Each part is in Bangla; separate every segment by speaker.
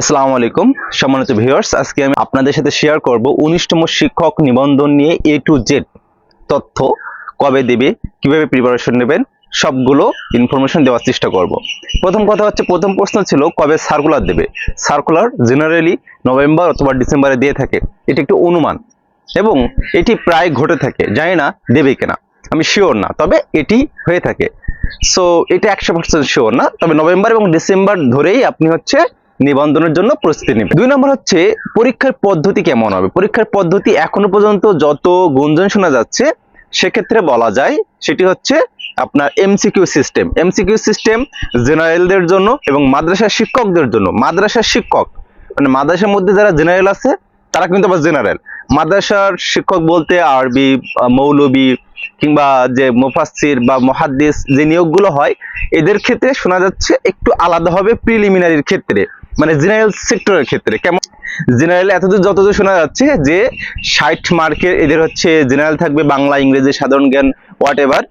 Speaker 1: আসসালামু আলাইকুম, সম্মানিত ভিউয়ার্স আজকে আমি আপনাদের সাথে শেয়ার করব উনিশতম শিক্ষক নিবন্ধন নিয়ে এ টু জেড তথ্য কবে দেবে, কীভাবে প্রিপারেশন নেবেন, সবগুলো ইনফরমেশন দেওয়ার চেষ্টা করব। প্রথম কথা হচ্ছে, প্রথম প্রশ্ন ছিল কবে সার্কুলার দেবে? সার্কুলার জেনারেলি নভেম্বর অথবা ডিসেম্বরে দিয়ে থাকে। এটি একটি অনুমান এবং এটি প্রায় ঘটে থাকে। জানি না দেবে কিনা। আমি শিওর না, তবে এটি হয়ে থাকে। সো এটা একশো পার্সেন্ট শিওর না, তবে নভেম্বর এবং ডিসেম্বর ধরেই আপনি হচ্ছে নিবন্ধনের জন্য প্রস্তুতি নেবেন দুই নম্বর হচ্ছে পরীক্ষার পদ্ধতি কেমন হবে? পরীক্ষার পদ্ধতি এখনও পর্যন্ত যত গুঞ্জন শোনা যাচ্ছে, সেক্ষেত্রে বলা যায় সেটি হচ্ছে আপনার এমসিকিউ সিস্টেম এমসিকিউ সিস্টেম জেনারেলদের জন্য এবং মাদ্রাসার শিক্ষকদের জন্য। মাদ্রাসার শিক্ষক মানে মাদ্রাসার মধ্যে যারা জেনারেল আছে, তারা কিন্তু আবার জেনারেল। মাদ্রাসার শিক্ষক বলতে আরবি, মৌলবি কিংবা যে মুফাসসির বা মহাদ্দিস যে নিয়োগগুলো হয়, এদের ক্ষেত্রে শোনা যাচ্ছে একটু আলাদা হবে প্রিলিমিনারির ক্ষেত্রে। মানে জেনারেল সেক্টরের ক্ষেত্রে কেমন? জেনারেল এতদূর যতদূর শোনা যাচ্ছে যে ষাট মার্কের এদের হচ্ছে জেনারেল থাকবে বাংলা, ইংরেজি, সাধারণ জ্ঞান হোয়াট এভার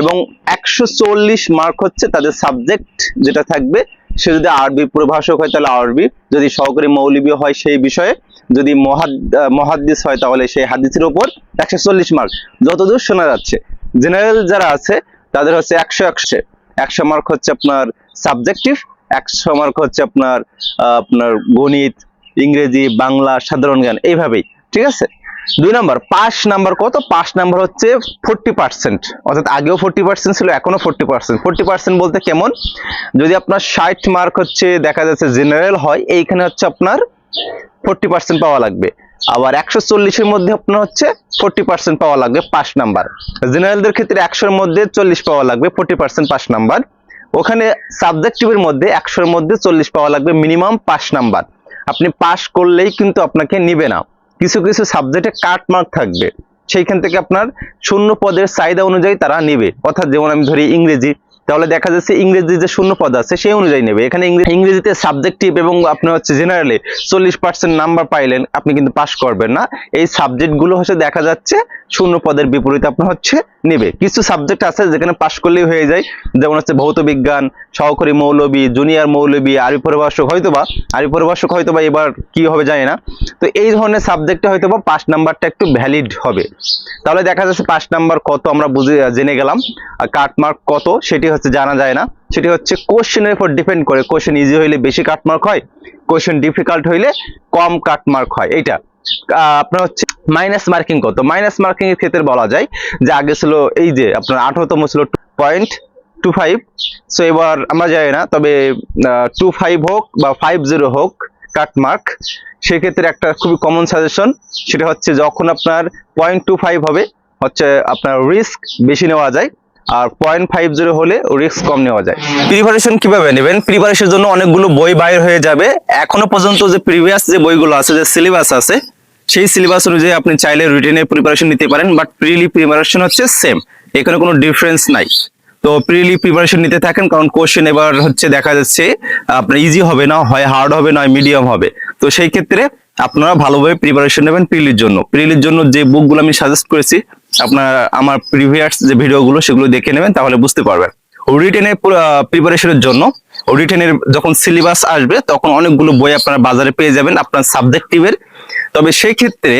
Speaker 1: এবং একশো চল্লিশ মার্ক হচ্ছে তাদের সাবজেক্ট যেটা থাকবে। সে যদি আরবি প্রভাষক হয় তাহলে আরবি যদি সহকারী মৌলবী হয় সেই বিষয়ে, যদি মহাদ, মহাদ্দিস হয় তাহলে সেই হাদিসের উপর একশো চল্লিশ মার্ক। যতদূর শোনা যাচ্ছে, জেনারেল যারা আছে তাদের হচ্ছে একশো একশো একশো মার্ক হচ্ছে আপনার সাবজেক্টিভ একশো মার্ক হচ্ছে আপনার আপনার গণিত, ইংরেজি, বাংলা, সাধারণ জ্ঞান, এইভাবেই, ঠিক আছে? দুই নাম্বার পাস নাম্বার কত? পাস নাম্বার হচ্ছে ফোরটি পার্সেন্ট অর্থাৎ আগেও ফোরটি পার্সেন্ট ছিল এখনও ফোরটি পার্সেন্ট ফোরটি পার্সেন্ট বলতে কেমন? যদি আপনার ষাট মার্ক হচ্ছে, দেখা যাচ্ছে জেনারেল হয়, এইখানে হচ্ছে আপনার ফোরটি পার্সেন্ট পাওয়া লাগবে। আবার একশো চল্লিশের মধ্যে আপনার হচ্ছে ফোরটি পার্সেন্ট পাওয়া লাগবে পাস নাম্বার। জেনারেলদের ক্ষেত্রে একশোর মধ্যে চল্লিশ পাওয়া লাগবে ফোরটি পার্সেন্ট পাস নাম্বার। ওখানে সাবজেক্টিভের মধ্যে একশোর মধ্যে চল্লিশ পাওয়া লাগবে মিনিমাম পাস নাম্বার আপনি পাস করলেই কিন্তু আপনাকে নিবে না। কিছু কিছু সাবজেক্টে কাট মার্ক থাকবে। সেইখান থেকে আপনার শূন্য পদের চাহিদা অনুযায়ী তারা নেবে। অর্থাৎ যেমন আমি ধরি ইংরেজি, তাহলে দেখা যাচ্ছে ইংরেজি যে শূন্য পদ আছে, সেই অনুযায়ী নেবে। এখানে ইংরে- ইংরেজিতে সাবজেক্টিভ এবং আপনি হচ্ছে জেনারেলি চল্লিশ পার্সেন্ট নাম্বার পাইলেন, আপনি কিন্তু পাস করবেন না। এই সাবজেক্টগুলো হচ্ছে দেখা যাচ্ছে শূন্য পদের বিপরীতে আপনার হচ্ছে নেবে। কিছু সাবজেক্ট আছে যেখানে পাস করলেই হয়ে যায়। যেমন হচ্ছে ভৌত বিজ্ঞান সহকারী মৌলবী জুনিয়র মৌলবী আরবি পরিভাষক হয়তোবা আরবি পরিভাষক হয়তোবা এবার কি হবে জানি না। তো এই ধরনের সাবজেক্টে হয়তোবা পাস নাম্বারটা একটু ভ্যালিড হবে। তাহলে দেখা যাচ্ছে পাস নাম্বার কত আমরা বুঝে জেনে গেলাম। আর কাট মার্ক কত সেটি হচ্ছে জানা যায় না। সেটি হচ্ছে কোশ্চেনের উপর ডিপেন্ড করে। কোশ্চেন ইজি হইলে বেশি কাটমার্ক হয় কোশ্চেন ডিফিকাল্ট হইলে কম কাটমার্ক হয়। আহ, আপনার হচ্ছে মাইনাস মার্কিং কত? মাইনাস মার্কিং এর ক্ষেত্রে বলা যায় যে আগে ছিল এই যে আপনার আঠারোতম ছিল পয়েন্ট টু ফাইভ সো এবার আমরা জানি না, তবে টু ফাইভ হোক বা ফাইভ জিরো হোক কাট মার্ক সেক্ষেত্রে একটা খুবই কমন সাজেশন সেটা হচ্ছে যখন আপনার পয়েন্ট টু ফাইভ হবে, হচ্ছে আপনার রিস্ক বেশি নেওয়া যায়, আর পয়েন্ট ফাইভ জিরো হলে রিস্ক কম নেওয়া যায়। প্রিপারেশন কীভাবে নেবেন? প্রিপারেশনের জন্য অনেকগুলো বই বাইর হয়ে যাবে। এখনও পর্যন্ত যে প্রিভিয়াস যে বইগুলো আছে, যে সিলেবাস আছে সেই সিলেবাস অনুযায়ী আপনি চাইলে রিটেনের প্রিপারেশন নিতে পারেন বাট প্রিলি প্রিপারেশন হচ্ছে সেম এখানে কোনো ডিফারেন্স নাই। তো প্রিলি প্রিপারেশন নিতে থাকেন, কারণ কোশ্চেন এবার হচ্ছে দেখা যাচ্ছে, আপনার ইজি হবে না, হয় হার্ড হবে না মিডিয়াম হবে। তো সেই ক্ষেত্রে আপনারা ভালোভাবে প্রিপারেশন নেবেন প্রিলির জন্য। প্রিলির জন্য যে বুকগুলো আমি সাজেস্ট করেছি, আপনার আমার প্রিভিয়াস যে ভিডিওগুলো সেগুলো দেখে নেবেন, তাহলে বুঝতে পারবেন। রিটেনের প্রিপারেশনের জন্য রিটেনের যখন সিলেবাস আসবে, তখন অনেকগুলো বই আপনারা বাজারে পেয়ে যাবেন আপনার সাবজেক্টিভের তবে সেই ক্ষেত্রে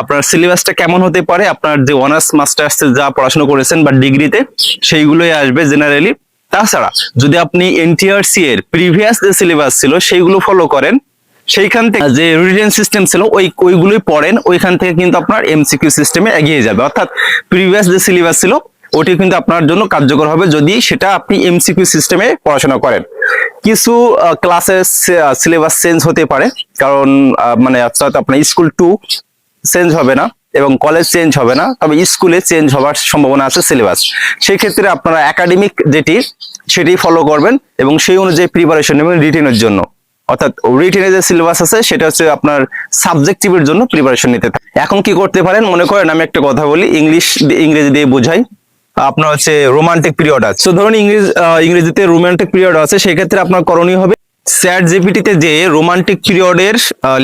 Speaker 1: আপনার সিলেবাসটা কেমন হতে পারে, আপনার যে অনার্স মাস্টার্স যা পড়াশোনা করেছেন বা ডিগ্রিতে সেইগুলোই আসবে জেনারেলি তাছাড়া যদি আপনি এনটিআরসি এর প্রিভিয়াস যে সিলেবাস ছিল, সেইগুলো ফলো করেন, সেইখান থেকে যে রিটেন সিস্টেম ছিল, ওই, ওইগুলোই পড়েন, ওইখান থেকে কিন্তু আপনার এমসিকিউ সিস্টেমে এগিয়ে যাবে। অর্থাৎ প্রিভিয়াস যে সিলেবাস ছিল ওটি কিন্তু আপনার জন্য কার্যকর হবে যদি সেটা আপনি এমসিকিউ সিস্টেমে পড়াশোনা করেন। কিছু ক্লাসের সিলেবাস চেঞ্জ হতে পারে। কারণ মানে অর্থাৎ আপনার স্কুল টু চেঞ্জ হবে না এবং কলেজ চেঞ্জ হবে না, তবে স্কুলে চেঞ্জ হওয়ার সম্ভাবনা আছে সিলেবাস সেই ক্ষেত্রে আপনারা একাডেমিক যেটি, সেটি ফলো করবেন এবং সেই অনুযায়ী প্রিপারেশন নেবেন রিটেনের জন্য। অর্থাৎ রিটেনের যে সিলেবাস আছে, সেটা হচ্ছে আপনার সাবজেক্টিভের জন্য প্রিপারেশন নিতে থাকে। এখন কি করতে পারেন? মনে করেন আমি একটা কথা বলি ইংলিশ ইংরেজি দিয়ে বোঝাই। আপনার হচ্ছে রোমান্টিক পিরিয়ড আছে। তো ধরুন ইংরেজ ইংরেজিতে রোমান্টিক পিরিয়ড আছে, সেক্ষেত্রে আপনার করণীয় হবে স্যাট জিপিটিতে যে রোমান্টিক পিরিয়ডের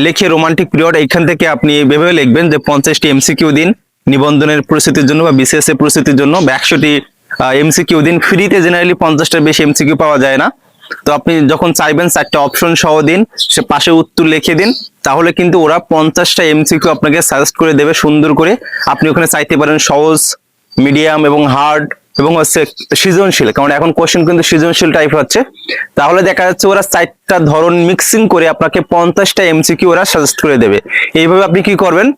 Speaker 1: লেখে রোমান্টিক পিরিয়ড এইখান থেকে আপনি ভেবে লিখবেন যে পঞ্চাশটি এমসিকিউ দিন নিবন্ধনের প্রস্তুতির জন্য বা বিসিএস এর প্রস্তুতির জন্য, বা একশোটি এমসিকিউ দিন। ফ্রিতে জেনারেলি পঞ্চাশটার বেশি এমসিকিউ পাওয়া যায় না। তো আপনি যখন চাইবেন চারটা অপশন সহ দিন, সে পাশে উত্তর লিখে দিন, তাহলে কিন্তু ওরা পঞ্চাশটা এমসিকিউ আপনাকে সাজেস্ট করে দেবে সুন্দর করে। আপনি ওখানে চাইতে পারেন সহজ মিডিয়াম এবং হার্ড এবং হচ্ছে সৃজনশীল, কারণ এখন কোশ্চেন কিন্তু সৃজনশীল টাইপ হচ্ছে। তাহলে দেখা যাচ্ছে ওরা চারটা ধরন মিক্সিং করে আপনাকে পঞ্চাশটা এমসিকিউ ওরা সাজেস্ট করে দেবে। এইভাবে আপনি কি করবেন?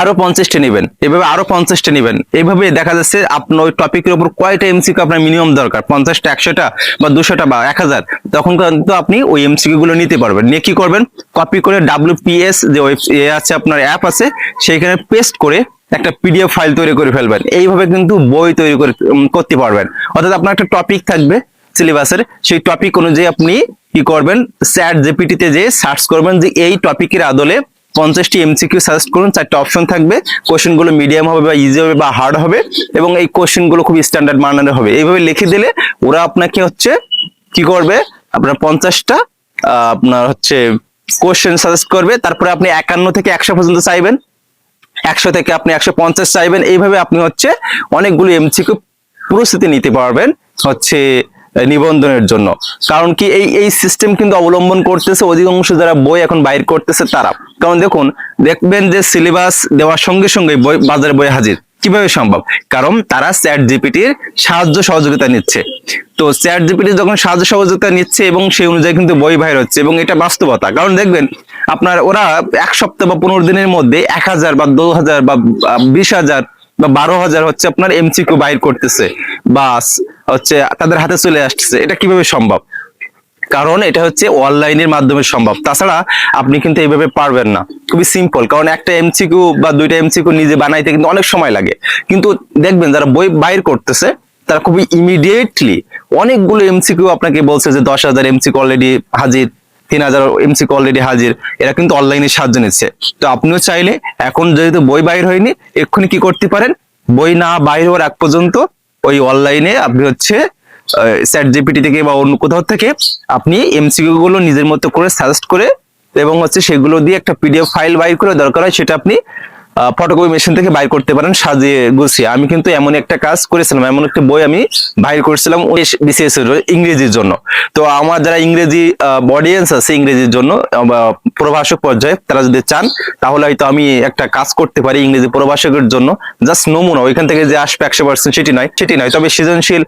Speaker 1: আরও পঞ্চাশটা নেবেন। এভাবে আরও পঞ্চাশটা নেবেন। এইভাবে দেখা যাচ্ছে আপনার ওই টপিকের উপর কয়টা এমসিকিউ আপনার মিনিমাম দরকার? পঞ্চাশটা, একশোটা বা দুশোটা বা এক হাজার। তখন কিন্তু আপনি ওই এমসিকিউ গুলো নিতে পারবেন। নিয়ে কি করবেন? কপি করে ডাব্লিউপিএস যে ওয়েব এ আছে আপনার অ্যাপ আছে সেইখানে পেস্ট করে একটা পিডিএফ ফাইল তৈরি করে ফেলবেন। এইভাবে কিন্তু বই তৈরি করে করতে পারবেন। অর্থাৎ আপনার একটা টপিক থাকবে সিলেবাসের সেই টপিক অনুযায়ী আপনি কি করবেন? স্যাট জেপিটিতে যে সার্চ করবেন যে এই টপিকের আদলে পঞ্চাশটি এমসিকিউ সাজেস্ট করুন, চারটা অপশন থাকবে। কোশ্চেনগুলো মিডিয়াম হবে বা ইজি হবে বা হার্ড হবে এবং এই কোশ্চেনগুলো খুব স্ট্যান্ডার্ড মানের হবে। এইভাবে লিখে দিলে ওরা আপনাকে হচ্ছে কি করবে? আপনার পঞ্চাশটা আপনার হচ্ছে কোশ্চেন সাজেস্ট করবে। তারপরে আপনি একান্ন থেকে একশো পর্যন্ত চাইবেন। একশো থেকে আপনি একশো পঞ্চাশ চাইবেন। এইভাবে আপনি হচ্ছে অনেকগুলো এমসিকিউ প্রস্তুতি নিতে পারবেন। হচ্ছে নিবন্ধনের জন্য। কারণ কি এই এই সিস্টেম কিন্তু অবলম্বন করতেছে, অধিকাংশ যারা বই এখন বাইর করতেছে তারা। কারণ দেখুন, দেখবেন যে সিলেবাস দেওয়ার সঙ্গে সঙ্গে বই, বাজারে বই হাজির। কীভাবে সম্ভব? কারণ তারা চ্যাট জিপিটির সাহায্য সহযোগিতা নিচ্ছে। তো চ্যাট জিপিটি যখন সাহায্য সহযোগিতা নিচ্ছে এবং সেই অনুযায়ী কিন্তু বই বাইর হচ্ছে এবং এটা বাস্তবতা। কারণ দেখবেন, আপনার ওরা এক সপ্তাহ বা পনেরো দিনের মধ্যে এক হাজার বা দু হাজার বা বিশ হাজার বা বারো হাজার হচ্ছে আপনার এমসিকিউ বাইর করতেছে। বা হচ্ছে তাদের হাতে চলে আসতেছে। এটা কীভাবে সম্ভব? কারণ এটা হচ্ছে অনলাইনের মাধ্যমে সম্ভব। তাছাড়া আপনি কিন্তু এইভাবে পারবেন না। খুবই সিম্পল কারণ একটা এমসিকিউ বা দুইটা এমসিকিউ নিজে বানাইতে কিন্তু অনেক সময় লাগে। কিন্তু দেখবেন যারা বই বাইর করতেছে, তারা খুবই ইমিডিয়েটলি অনেকগুলো এমসিকিউ আপনাকে বলছে যে দশ হাজার এমসিকিউ অলরেডি হাজির, তিন হাজার এমসিকিউ অলরেডি হাজির। এরা কিন্তু অনলাইনে সাহায্য নিচ্ছে। তো আপনিও চাইলে এখন যেহেতু বই বাইর হয়নি, এক্ষুনি কি করতে পারেন? বই না বাইর হওয়ার এক পর্যন্ত ওই অনলাইনে আপনি হচ্ছে স্যাট জিপিটি থেকে বা অন্য কোথাও থেকে আপনি এমসিকিউ গুলো নিজের মতো করে সাজেস্ট করে এবং হচ্ছে সেগুলো দিয়ে একটা পিডিএফ ফাইল বাইর করে দরকার হয়, সেটা আপনি ফটোকপি মেশিন থেকে বাইর করতে পারেন সাজিয়ে গুছিয়ে। আমি কিন্তু এমন একটা কাজ করেছিলাম এমন একটা বই আমি বাইর করেছিলাম বিসিএস এর ইংরেজির জন্য। তো আমার যারা ইংরেজি অডিয়েন্স আছে ইংরেজির জন্য প্রভাষক পর্যায়ে তারা যদি চান তাহলে হয়তো আমি একটা কাজ করতে পারি ইংরেজি প্রভাষকের জন্য। জাস্ট নমুনা ওইখান থেকে যে আসবে একশো পার্সেন্ট সেটি নয় সেটি নয়। তবে সৃজনশীল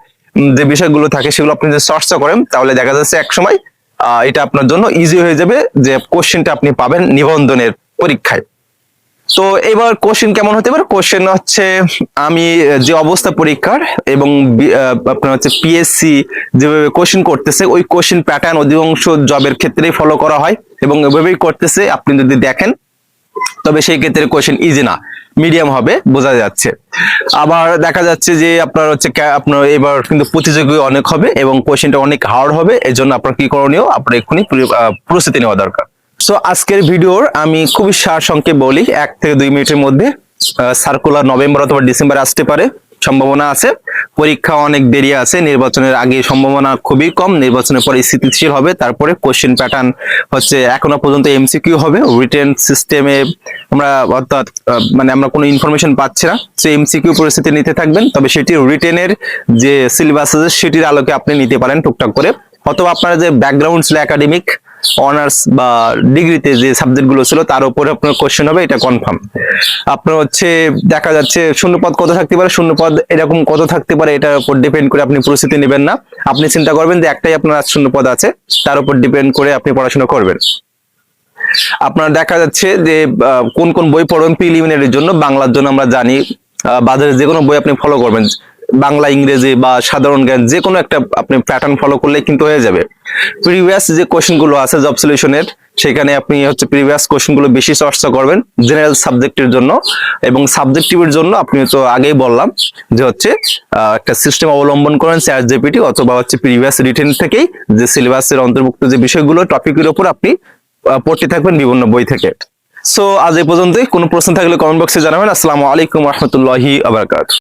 Speaker 1: যে বিষয়গুলো থাকে সেগুলো আপনি যদি চর্চা করেন তাহলে দেখা যাচ্ছে এক সময় আহ, এটা আপনার জন্য ইজি হয়ে যাবে যে কোশ্চেনটা আপনি পাবেন নিবন্ধনের পরীক্ষায়। তো এবার কোশ্চেন কেমন হতে পারে? কোশ্চেন হচ্ছে, আমি যে অবস্থা পরীক্ষার এবং আপনার হচ্ছে পিএসসি যেভাবে কোশ্চেন করতেছে, ওই কোশ্চেন প্যাটার্ন অধিকাংশ জবের ক্ষেত্রেই ফলো করা হয় এবং এভাবেই করতেছে। আপনি যদি দেখেন, তবে সেই ক্ষেত্রে কোশ্চেন ইজি না মিডিয়াম হবে, বোঝা যাচ্ছে। আবার দেখা যাচ্ছে যে, আপনার হচ্ছে আপনার এবার কিন্তু প্রতিযোগী অনেক হবে এবং কোশ্চেনটা অনেক হার্ড হবে এর জন্য আপনার কি করণীয়? আপনার এক্ষুনি প্রস্তুতি নেওয়া দরকার। সো আজকের ভিডিওর আমি খুবই সার সংক্ষেপ বলি, এক থেকে দুই মিনিটের মধ্যে সার্কুলার নভেম্বর অথবা ডিসেম্বর আসতে পারে, সম্ভাবনা আছে। পরীক্ষা অনেক দেরি আছে, নির্বাচনের আগে সম্ভাবনা খুবই কম, নির্বাচনের পরে স্থিতিশীল হবে, তারপরে কোশ্চেন প্যাটার্ন হচ্ছে এখনও পর্যন্ত এমসিকিউ হবে রিটেন সিস্টেমে আমরা অর্থাৎ মানে আমরা কোনো ইনফরমেশন পাচ্ছি না। সো এমসিকিউ পরিস্থিতি নিতে থাকবেন, তবে সেটি রিটেনের যে সিলেবাস আছে, সেটির আলোকে আপনি নিতে পারেন টুকটাক করে। অথবা আপনার যে ব্যাকগ্রাউন্ড ছিল একাডেমিক অনার্স বা ডিগ্রিতে যে সাবজেক্টগুলো ছিল, তার উপরে আপনার কোশ্চেন হবে, এটা কনফার্ম আপনার হচ্ছে, দেখা যাচ্ছে শূন্যপদ কত থাকতে পারে, শূন্যপদ এরকম কত থাকতে পারে, এটার উপর ডিপেন্ড করে আপনি প্রস্তুতি নেবেন না। আপনি চিন্তা করবেন যে একটাই আপনার শূন্যপদ আছে, তার উপর ডিপেন্ড করে আপনি পড়াশোনা করবেন। আপনার দেখা যাচ্ছে যে কোন কোন বই পড়বেন প্রিলিমিনারির জন্য, বাংলার জন্য আমরা জানি বাজারে যে কোনো বই আপনি ফলো করবেন। বাংলা, ইংরেজি বা সাধারণ জ্ঞান যে কোনো একটা আপনি প্যাটার্ন ফলো করলে কিন্তু হয়ে যাবে। প্রিভিয়াস যে কোশ্চেনগুলো আছে জব সলিউশনের সেখানে আপনি হচ্ছে প্রিভিয়াস কোশ্চেনগুলো বেশি চর্চা করবেন জেনারেল সাবজেক্টের জন্য এবং সাবজেক্টিভের জন্য আপনি তো আগেই বললাম যে হচ্ছে একটা সিস্টেম অবলম্বন করেন চ্যাট জিপিটি অথবা হচ্ছে প্রিভিয়াস রিটেন থেকেই, যে সিলেবাসের অন্তর্ভুক্ত যে বিষয়গুলো টপিকের উপর আপনি পড়তে থাকবেন বিভিন্ন বই থেকে। সো আজ এই পর্যন্তই। কোনো প্রশ্ন থাকলে কমেন্ট বক্সে জানাবেন। আসসালামু আলাইকুম রহমতুল্লাহি আবরকাত